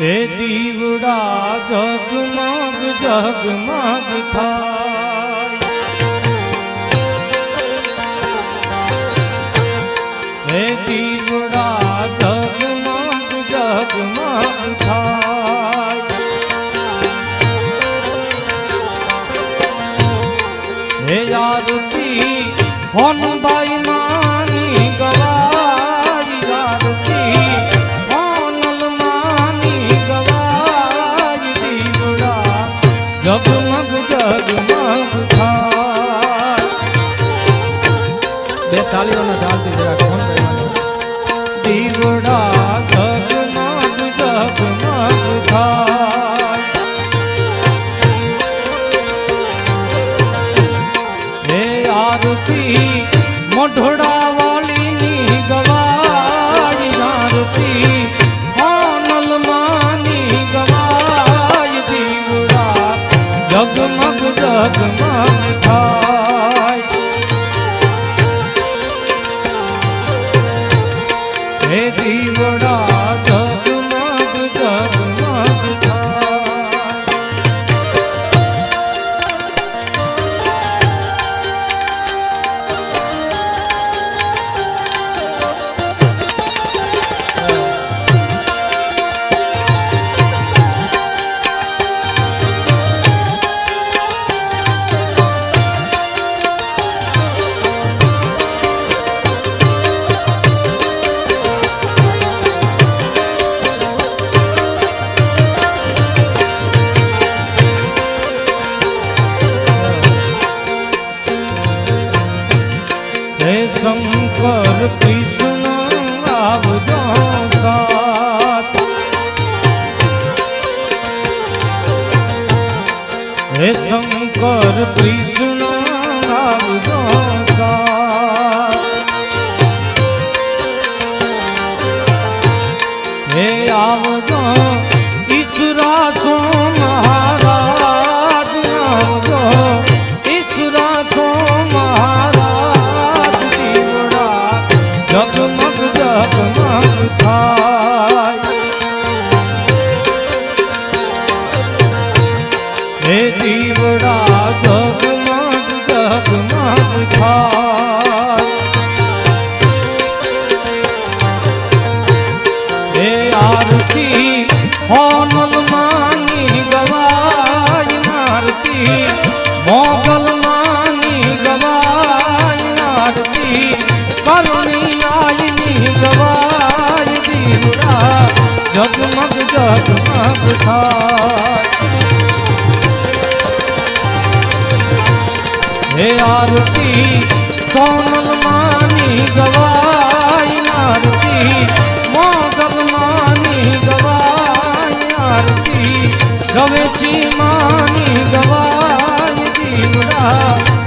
એ દીવડા જગમગ જગમગ થાય. એ દીવડા જગમગ જગમગ થાય. હે યાદ હોનબાઈ જગમગ જગમગ થાય બે તાળીઓના ઢાલથી જરાક ફોન કરવાનો. દીવડા જગમગ જગમગ થાય હે જગમગ થાય. શંકર કૃષ્ણ આવજો સાથ. હે શંકર કૃષ્ણ આવજો સાથ. હે આવજો હે આરતી હોનલ માની ગવાઈ આરતી મોગલ માની ગવાઈ આરતી કરુણી આઈની ગવાઈ દીવડા જગમગ જગમગ થાય હે આરતી સોનલ આરતી રવેચી માની ગવાય દીવડા.